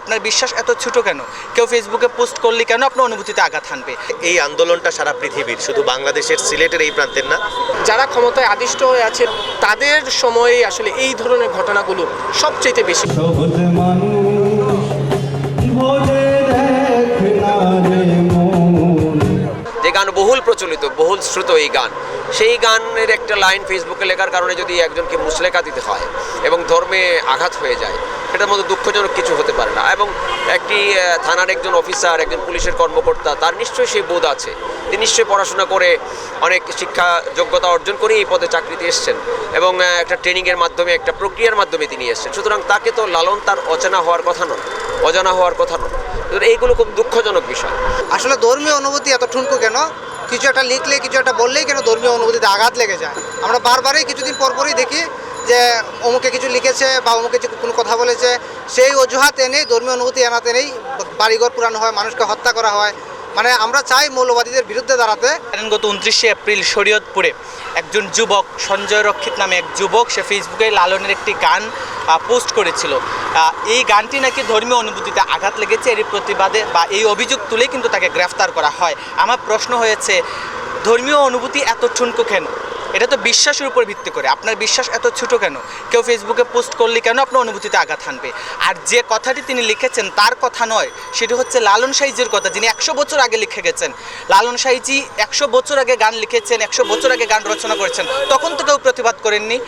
আপনার বিশ্বাস এত ছোট কেন? কেউ ফেসবুকে পোস্ট করলে কেন আপনার অনুভূতিতে আঘাত হানবে? এই আন্দোলনটা সারা পৃথিবীর শুধু বাংলাদেশের সিলেটের এই প্রান্তের না। যারা ক্ষমতায় আদিষ্ট হয়ে আছে তাদের সময়ে আসলে এই ধরনের ঘটনাগুলো সবচেয়ে বেশি। যে গান বহুল প্রচলিত বহুল শ্রুত এই গান। সেই গানের একটা লাইন ফেসবুকে লেখার কারণে যদি একজনকে মুসলেখা দিতে হয় এবং ধর্মে আঘাত হয়ে যায় এটার মধ্যে দুঃখজনক কিছু হতে পারে না। এবং একটি থানার একজন অফিসার, একজন পুলিশের কর্মকর্তা, তার নিশ্চয়ই সেই বোধ আছে। তিনি নিশ্চয়ই পড়াশোনা করে অনেক শিক্ষা যোগ্যতা অর্জন করে এই পদে চাকরিতে এসছেন এবং একটা ট্রেনিংয়ের মাধ্যমে, একটা প্রক্রিয়ার মাধ্যমে তিনি এসছেন। সুতরাং তাকে তো লালন তার অচেনা হওয়ার কথা নয়, অজানা হওয়ার কথা নয়। এইগুলো খুব দুঃখজনক বিষয়। আসলে ধর্মীয় অনুভূতি এত ঠুনকো কেন? কিছু একটা লিখলে, কিছু একটা বললেই কেন ধর্মীয় অনুভূতিতে আঘাত লেগে যায়? আমরা বারবারই কিছুদিন পর পরই দেখি যে অমুকে কিছু লিখেছে বা অমুকে কোনো কথা বলেছে। সেই অজুহাত এনেই ধর্মীয় অনুভূতি এনাতে নেই। বাড়িঘর পুরানো হয়, মানুষকে হত্যা করা হয় মানে আমরা চাই মৌলবাদীদের বিরুদ্ধে দাঁড়াতে। গত উনত্রিশে এপ্রিল শরীয়তপুরে একজন যুবক, সঞ্জয় রক্ষিত নামে এক যুবক, সে ফেসবুকে লালনের একটি গান পোস্ট করেছিল। এই গানটি নাকি ধর্মীয় অনুভূতিতে আঘাত লেগেছে এর প্রতিবাদে বা এই অভিযোগ তুলে কিন্তু তাকে গ্রেফতার করা হয়। আমার প্রশ্ন হয়েছে, ধর্মীয় অনুভূতি এত ঠুনকো কেন? এটা তো বিশ্বাসের উপর ভিত্তি করে। আপনার বিশ্বাস এত ছোট কেন? কেউ ফেসবুকে পোস্ট করলে কেন আপনার অনুভূতিতে আঘাত হানবে? আর যে কথাটি তিনি লিখেছেন তার কথা নয়, সেটি হচ্ছে লালন সাইজির কথা। যিনি একশো বছর আগে লিখে গেছেন, লালন সাইজি একশো বছর আগে গান লিখেছেন, একশো বছর আগে গান রচনা করেছেন, তখন তো কেউ প্রতিবাদ করেননি।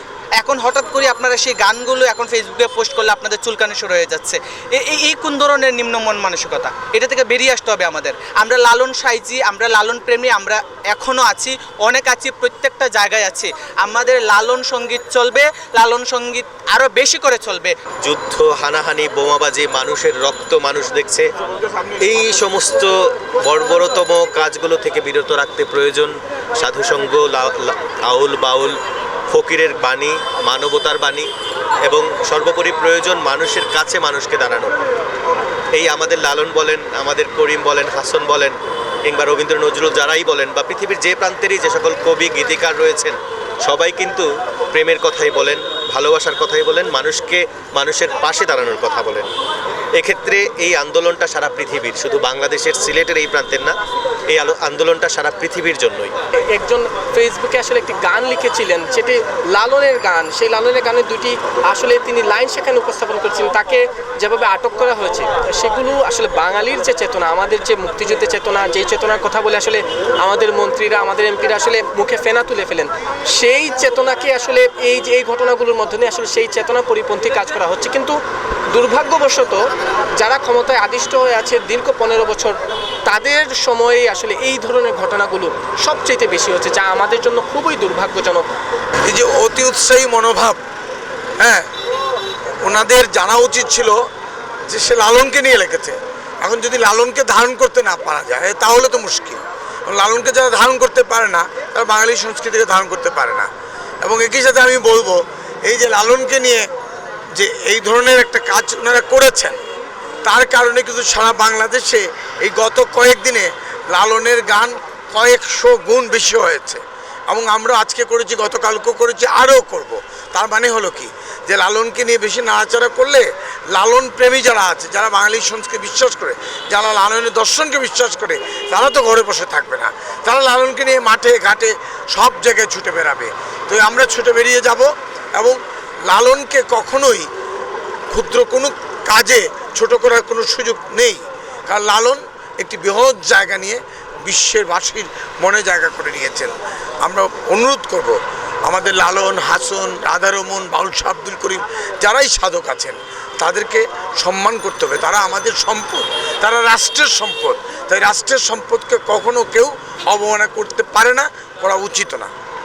এখন হঠাৎ করে আপনারা সেই গানগুলো এখন ফেসবুকে পোস্ট করলে আপনাদের চুলকানি শুরু হয়ে যাচ্ছে। এই কোন ধরনের নিম্নমন মানসিকতা? এটা থেকে বেরিয়ে আসতে হবে আমাদের। আমরা লালন সাইজি, আমরা লালন প্রেমী, আমরা এখনও আছি, অনেক আছি, প্রত্যেকটা জায়গায় আছি। আমাদের লালন সংগীত চলবে, লালন সংগীত আরও বেশি করে চলবে। যুদ্ধ, হানাহানি, বোমাবাজি, মানুষের রক্ত মানুষ দেখছে। এই সমস্ত বর্বরতম কাজগুলো থেকে বিরত রাখতে প্রয়োজন সাধুসঙ্গ, লা- লা- আউল বাউল ফকিরের বাণী, মানবতার বাণী এবং সর্বোপরি প্রয়োজন মানুষের কাছে মানুষকে দাঁড়ানো। এই আমাদের লালন বলেন, আমাদের করিম বলেন, হাসন বলেন, কিংবা রবীন্দ্র নজরুল যারাই বলেন, বা পৃথিবীর যে প্রান্তেরই যে সকল কবি, গীতিকার রয়েছেন, সবাই কিন্তু প্রেমের কথাই বলেন, ভালোবাসার কথাই বলেন, মানুষকে, মানুষের পাশে দাঁড়ানোর কথা বলেন। এক্ষেত্রে এই আন্দোলনটা সারা পৃথিবীর, শুধু বাংলাদেশের সিলেটের এই প্রান্তের না, এই আন্দোলনটা সারা পৃথিবীর জন্যই। একজন ফেসবুকে আসলে একটি গান লিখেছিলেন, সেটি লালনের গান। সেই লালনের গানের দুটি আসলে তিনি লাইন সেখানে উপস্থাপন করেছিলেন তাকে যেভাবে আটক করা হয়েছে, সেগুলো আসলে বাঙালির যে চেতনা, আমাদের যে মুক্তিযুদ্ধের চেতনা, যেই চেতনার কথা বলে আসলে আমাদের মন্ত্রীরা, আমাদের এমপিরা আসলে মুখে ফেনা তুলে ফেলেন, সেই চেতনাকে আসলে এই যে এই ঘটনাগুলোর মাধ্যমে আসলে সেই চেতনা পরিপন্থী কাজ করা হচ্ছে। কিন্তু দুর্ভাগ্যবশত যারা ক্ষমতায় আদিষ্ট হয়ে আছে দীর্ঘ পনেরো বছর, তাদের সময়ে আসলে এই ধরনের ঘটনাগুলো সবচেয়ে বেশি হচ্ছে, যা আমাদের জন্য খুবই দুর্ভাগ্যজনক। এই যে অতি উৎসাহী মনোভাব হ্যাঁ ওনাদের জানা উচিত ছিল যে সে লালনকে নিয়ে লিখেছে। এখন যদি লালনকে ধারণ করতে না পারা যায় তাহলে তো মুশকিল। লালনকে যারা ধারণ করতে পারে না, তারা বাঙালি সংস্কৃতিকে ধারণ করতে পারে না। এবং একই সাথে আমি বলব, এই যে লালনকে নিয়ে যে এই ধরনের একটা কাজ ওনারা করেছেন তার কারণে কিন্তু সারা বাংলাদেশে এই গত কয়েকদিনে লালনের গান কয়েকশো গুণ বেশি হয়েছে। এবং আমরা আজকে করেছি, গতকালকেও করেছি, আরও করব। তার মানে হলো কি? যে লালনকে নিয়ে বেশি নাড়াচাড়া করলে লালন প্রেমী যারা আছে, যারা বাঙালি সংস্কৃতি বিশ্বাস করে, যারা লালনের দর্শনকে বিশ্বাস করে, তারা তো ঘরে বসে থাকবে না। তারা লালনকে নিয়ে মাঠে, ঘাটে সব জায়গায় ছুটে বেড়াবে। তো আমরা ছুটে বেরিয়ে যাব এবং লালনকে কখনোই ক্ষুদ্র কোনো কাজে ছোট করার কোনো সুযোগ নেই। কারণ লালন একটি বৃহৎ জায়গা নিয়ে বিশ্বের বাসীর মনে জায়গা করে নিয়েছেন। আমরা অনুরোধ করব, আমাদের লালন, হাসন, রাধারমন, বাউল শাহ আব্দুল করিম যারাই সাধক আছেন, তাদেরকে সম্মান করতে হবে। তারা আমাদের সম্পদ, তারা রাষ্ট্রের সম্পদ। তাই রাষ্ট্রের সম্পদকে কখনো কেউ অবমাননা করতে পারে না, করা উচিত না।